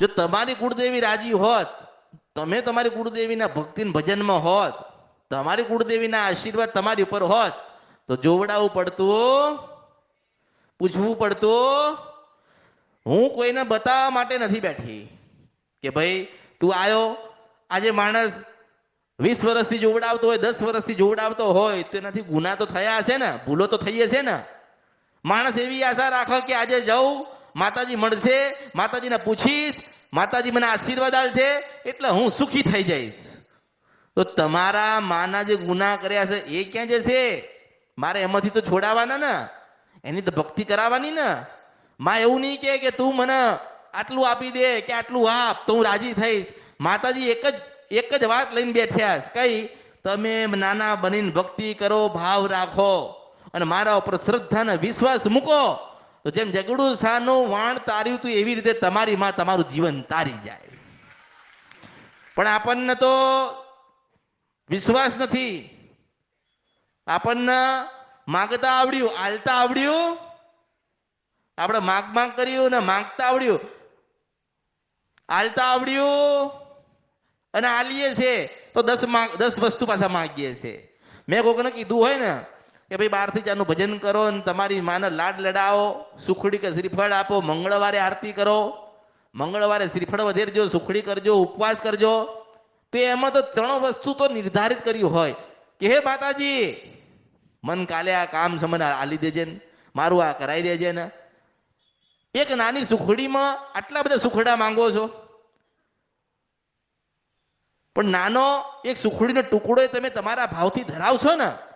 જો તમારી કુળદેવી રાજી હોત, તમે તમારી કુળદેવીના ભક્તિ ભજનમાં હોત, તમારી કુળદેવીના આશીર્વાદ તમારી ઉપર હોત, તો જોવડાવવું પડતું, પૂછવું પડતું, હું કોઈને બતાવવા માટે નથી બેઠી. કે ભાઈ, તું આવ્યો આજે માણસ વીસ વર્ષથી જોવડાવતો હોય, દસ વર્ષથી જોવડાવતો હોય, તો એનાથી ગુના તો થયા હશે ને? ભૂલો તો થઈ હશે ને? માણસ એવી આશા રાખો કે આજે જાઉં માતાજી મળશે, માતાજીને પૂછીશ, માતાજી મને આશીર્વાદ આલશે એટલે હું સુખી થઈ જઈશ. તો તમારા માના જે ગુના કર્યા છે, એ ક્યાં જશે? મારે એમાંથી તો છોડાવવાના ને? એની તો ભક્તિ કરાવવાની ને? માં એવું નહીં કે તું મને આટલું આપી દે કે આટલું આપ, તો હું રાજી થઈશ. માતાજી એક જ એક જ વાત લઈને બેઠ્યા કઈ? તમે નાના બનીને ભક્તિ કરો, ભાવ રાખો. અને મારા ઉપર શ્રદ્ધા અને વિશ્વાસ મૂકો. તો જેમ જગડુ શાહનું વાણ તાર્યું તું એવી રીતે તમારી માં તમારું જીવન તારી જાય. પણ આપણને તો વિશ્વાસ નથી. આપણને માગતા આવડ્યું, આલતા આવડ્યું. આપણે માગ માગ કર્યું ને માગતા આવડ્યું. આલતા આવડ્યું અને આલીએ છે. તો દસ માગ, દસ વસ્તુ પાછા માગીએ છે. મેં કોકને કીધું હોય ને કે ભાઈ બહારથી જ આનું ભજન કરો ને તમારી માને લાડ લડાવો, સુખડી કે શ્રીફળ આપો, મંગળવારે આરતી કરો. મંગળવારે શ્રીફળ વધેરજો, સુખડી કરજો, ઉપવાસ કરજો. તો એમાં તો ત્રણ વસ્તુ તો નિર્ધારિત કર્યું હોય. કે હે માતાજી, મન કાલે આ કામ સમન આલી દેજે મારું આ કરાવી દેજે ને. એક નાની સુખડીમાં આટલા બધા સુખડા માંગો છો? પણ નાનો એક સુખડીનો ટુકડો તમે તમારા ભાવથી ધરાવશો ને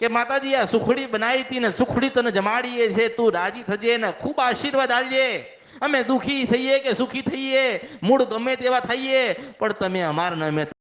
કે માતાજી, આ સુખડી બનાવી હતી ને સુખડી તને જમાડીએ છે, તું રાજી થજે ને ખૂબ આશીર્વાદ આલજે અમે દુખી થઈએ કે સુખી થઈએ, મૂળ ગમે તેવા થઈએ, પણ તમે અમારા નામે